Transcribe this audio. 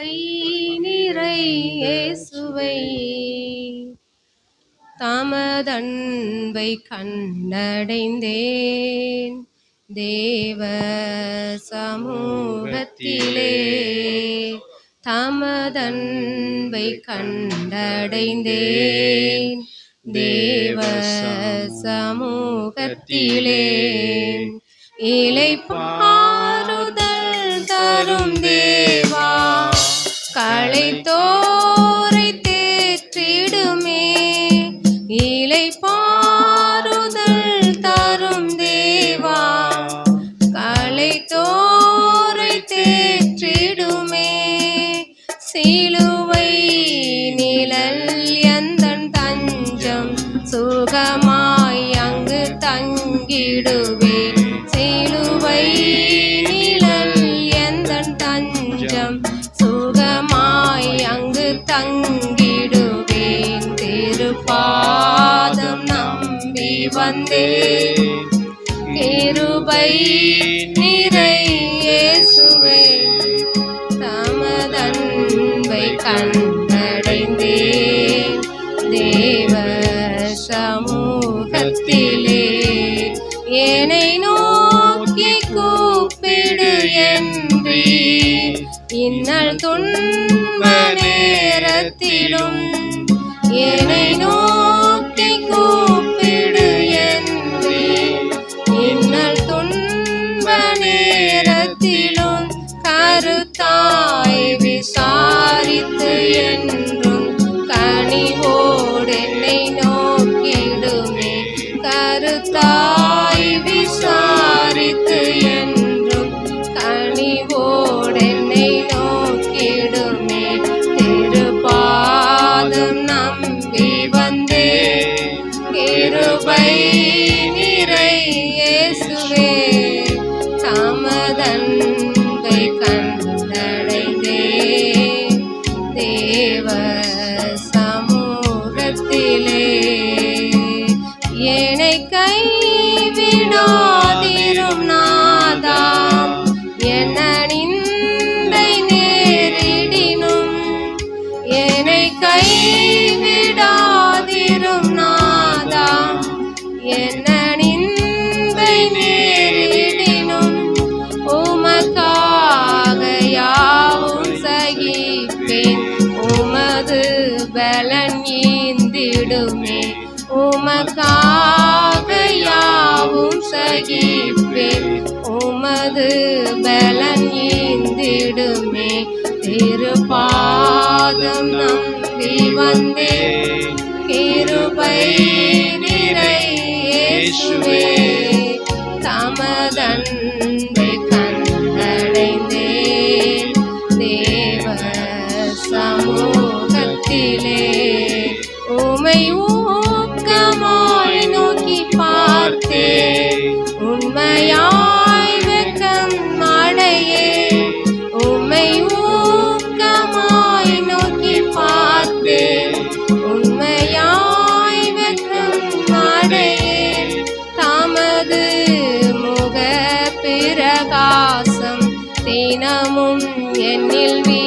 வை நிறை இயேசுவை. தமதன்பை கண்டடைந்தேன். தேவ சமூகத்திலே தமதன்பை கண்டடைந்தேன். தேவ சமூகத்திலே இலை பாருதல் தரும் தேவா. களை தேற்றிடுமே. இலை பாருதல் தரும் தேவா. களை தேற்றிடுமே. சிலுவை நிழல் எந்தன் தஞ்சம். சுகமாய் அங்கு தங்கிடுவேன் சிலுவை நிழல் எந்தன் தஞ்சம். நீ வந்தே கிருபை நிறையேசுவே தமதன்பை கண்டடைந்தே தேவ சமூகத்திலே. என்னை நோக்கி கூப்பிடு என்றே. இன்னல் துன்ப கனிவோடு என்னை நோக்கிடுமே. கருத்தாய் விசாரித்து என்றும் கனிவோடு என்னை நோக்கிடுமே. திருப்பாதம் நம்பி வந்தே கிருபை என்னை கைவிடாதிரும் நாதாம் என்ன நிந்தை நேரிடினும் என்னை கைவிடாதிரும் நாதாம் என்ன நிந்தை நேரிடினும் உமக்காக யாவும் சகிப்பேன். உமது பலன் ஈந்திடுமே. உமக்காக யாவும் சகிப்பேன் உமது பலன் ஈந்திடுமே திருபாதம் நம்பி வந்தேன். உமையாய் வெக்கம் அடையே உமை ஊக்கமாய் நோக்கி பார்த்து உண்மையாய் வெக்கம் அடையே தமது முக பிரகாசம் தினமும் என்னில் வீ